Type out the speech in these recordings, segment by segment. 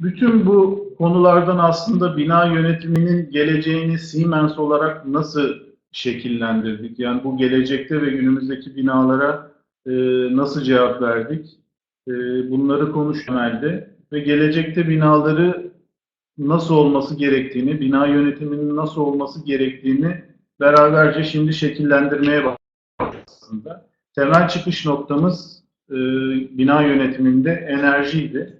Bütün bu konulardan aslında bina yönetiminin geleceğini Siemens olarak nasıl şekillendirdik? Yani bu gelecekte ve günümüzdeki binalara e, nasıl cevap verdik? E, bunları konuş temelde ve gelecekte binaları nasıl olması gerektiğini, bina yönetiminin nasıl olması gerektiğini beraberce şimdi şekillendirmeye başladık aslında. Temel çıkış noktamız e, bina yönetiminde enerjiydi.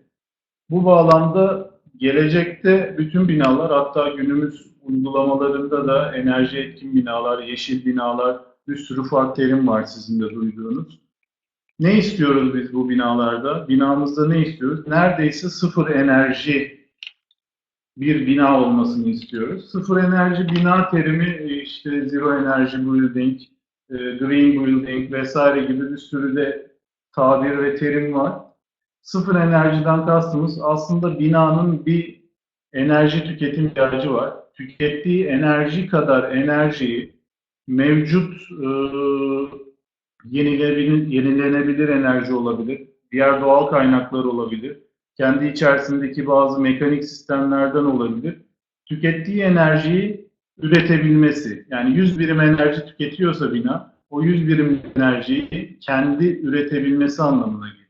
Bu bağlamda gelecekte bütün binalar hatta günümüz uygulamalarında da enerji etkin binalar, yeşil binalar, bir sürü farklı terim var sizin de duyduğunuz. Ne istiyoruz biz bu binalarda? Binamızda ne istiyoruz? Neredeyse sıfır enerji bir bina olmasını istiyoruz. Sıfır enerji bina terimi e, işte zero energy building, e, green building vesaire gibi bir sürü de tabir ve terim var. Sıfır enerjiden kastımız aslında binanın bir enerji tüketim ihtiyacı var. Tükettiği enerji kadar enerjiyi mevcut e, yenilenebilir, enerji olabilir, diğer doğal kaynaklar olabilir, kendi içerisindeki bazı mekanik sistemlerden olabilir. Tükettiği enerjiyi üretebilmesi. Yani 100 birim enerji tüketiyorsa bina, o 100 birim enerjiyi kendi üretebilmesi anlamına geliyor.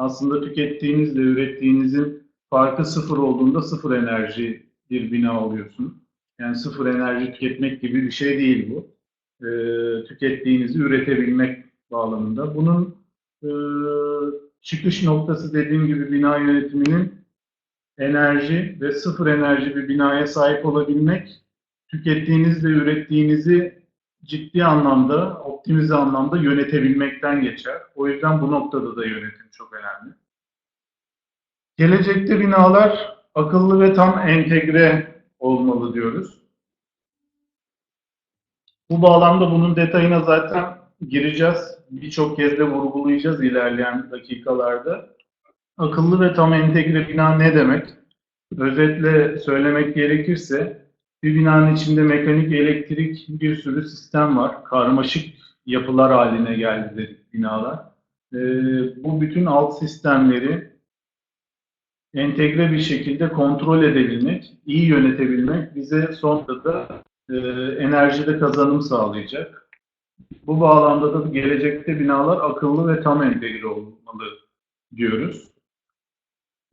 Aslında tükettiğinizle ürettiğinizin farkı sıfır olduğunda sıfır enerji bir bina alıyorsun. Yani sıfır enerji tüketmek gibi bir şey değil bu. Ee, tükettiğinizi üretebilmek bağlamında. Bunun e, çıkış noktası dediğim gibi bina yönetiminin enerji ve sıfır enerji bir binaya sahip olabilmek, tükettiğinizle ürettiğinizi ciddi anlamda, optimize anlamda yönetebilmekten geçer. O yüzden bu noktada da yönetim çok önemli. Gelecekte binalar akıllı ve tam entegre olmalı diyoruz. Bu bağlamda bunun detayına zaten gireceğiz. Birçok kez de vurgulayacağız ilerleyen dakikalarda. Akıllı ve tam entegre bina ne demek? Özetle söylemek gerekirse bir binanın içinde mekanik, elektrik bir sürü sistem var. Karmaşık yapılar haline geldi dedik binalar. Ee, bu bütün alt sistemleri entegre bir şekilde kontrol edebilmek, iyi yönetebilmek bize sonunda da e, enerjide kazanım sağlayacak. Bu bağlamda da gelecekte binalar akıllı ve tam entegre olmalı diyoruz.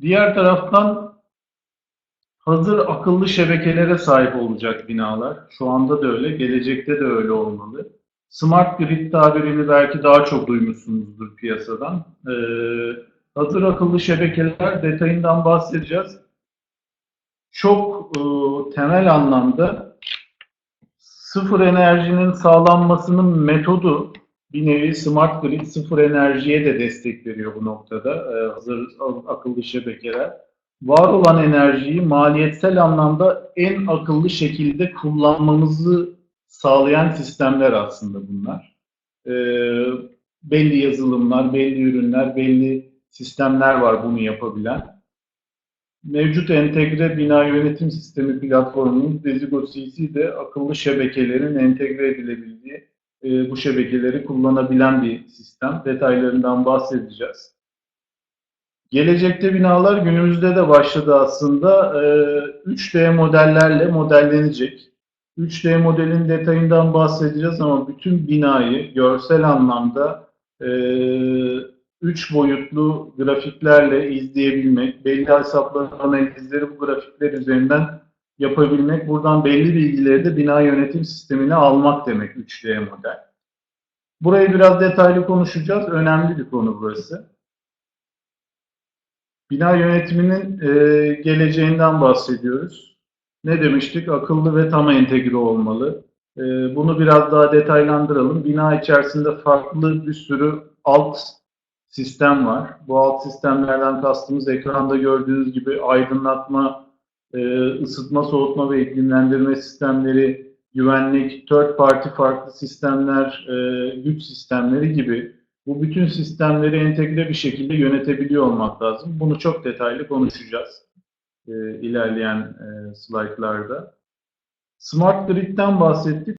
Diğer taraftan hazır akıllı şebekelere sahip olacak binalar. Şu anda da öyle, gelecekte de öyle olmalı. Smart grid tabirini belki daha çok duymuşsunuzdur piyasadan. Ee, hazır akıllı şebekeler detayından bahsedeceğiz. Çok e, temel anlamda sıfır enerjinin sağlanmasının metodu bir nevi smart grid sıfır enerjiye de destek veriyor bu noktada e, hazır akıllı şebekeler. Var olan enerjiyi maliyetsel anlamda en akıllı şekilde kullanmamızı sağlayan sistemler aslında bunlar. E, belli yazılımlar, belli ürünler, belli sistemler var bunu yapabilen. Mevcut entegre bina yönetim sistemi platformunun Desigo CC de akıllı şebekelerin entegre edilebildiği, e, bu şebekeleri kullanabilen bir sistem. Detaylarından bahsedeceğiz. Gelecekte binalar günümüzde de başladı aslında. E, 3D modellerle modellenecek. 3D modelin detayından bahsedeceğiz ama bütün binayı görsel anlamda e, üç boyutlu grafiklerle izleyebilmek, belli hesapları, analizleri bu grafikler üzerinden yapabilmek, buradan belli bilgileri de bina yönetim sistemine almak demek 3D model. Burayı biraz detaylı konuşacağız. Önemli bir konu burası. Bina yönetiminin e, geleceğinden bahsediyoruz. Ne demiştik? Akıllı ve tam entegre olmalı. E, bunu biraz daha detaylandıralım. Bina içerisinde farklı bir sürü alt sistem var. Bu alt sistemlerden kastımız ekranda gördüğünüz gibi aydınlatma, e, ısıtma, soğutma ve iklimlendirme sistemleri, güvenlik, third party farklı sistemler, e, güç sistemleri gibi bu bütün sistemleri entegre bir şekilde yönetebiliyor olmak lazım. Bunu çok detaylı konuşacağız e, ilerleyen e, slaytlarda. Smart Grid'den bahsettik.